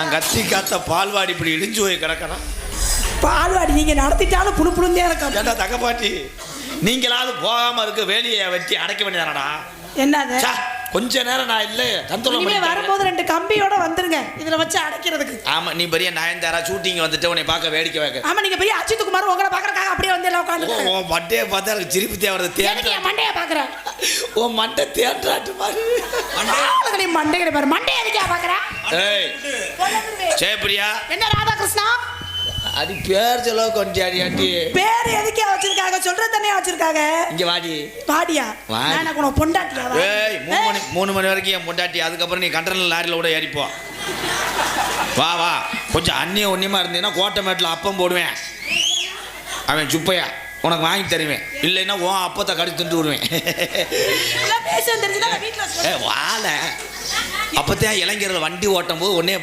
நான் கத்தி காத்த பால்வாடி இப்படி இடிஞ்சு போய் கிடக்கிறான் பால்வாடி நீங்க நடத்திட்டாலும் புழு புழுந்தே இருக்கும் ஏண்டா தகப்பாட்டி நீங்களாவது போகாம இருக்க வேலையை வெட்டி அடைக்க வேண்டியதானடா? என்னது? கொஞ்ச நேரம் நான் இல்லை தந்தோலம் வரும்போது ரெண்டு கம்பியோட வந்துருங்க. இதுல வச்சு அடைக்கிறதுக்கு. ஆமா நீ பெரிய நயன்தாரா ஷூட்டிங் வந்துட்டு உன்னை பார்க்க வேடிக்கை வைக்க ஆமா நீங்க பெரிய அஜித் குமார் உங்களை பாக்குறதுக்காக அப்படியே வந்து எல்லாம் உட்காந்து உன் மண்டையை பார்த்தா எனக்கு சிரிப்பு தேவை தேட்டர் மண்டைய பாக்குறேன் உன் மண்டை தேட்டராட்டு மாதிரி ஆளுகளையும் மண்டைகளை பாரு. மண்டைய எதுக்கா பாக்குறேன் ஏய் ஜெயபிரியா என்ன ராதாகிருஷ்ணா? அடி பேர் செலவு கொஞ்சம் அடி அடி பேர் எதுக்கே வச்சிருக்காங்க தானே வச்சிருக்காங்க. இங்க வாடி. பாடியா வாடி. நான் உனக்கு பொண்டாட்டியா? ஏய் மூணு மணி மூணு மணி வரைக்கும் என் பொண்டாட்டி. அதுக்கப்புறம் நீ கண்டனர் லாரியில் கூட ஏறிப்போ வா வா. கொஞ்சம் அந்நிய ஒன்னியமா இருந்தீங்கன்னா கோட்டைமேட்டில் அப்பம் போடுவேன். அவன் சுப்பையா உனக்கு வாங்கி தருவேன். இல்லைன்னா உன் அப்பத்தை கடிச்சு திண்டு விடுவேன். வாழ. அப்பத்தான் இளைஞர்கள் வண்டி ஓட்டும் போது உன்னே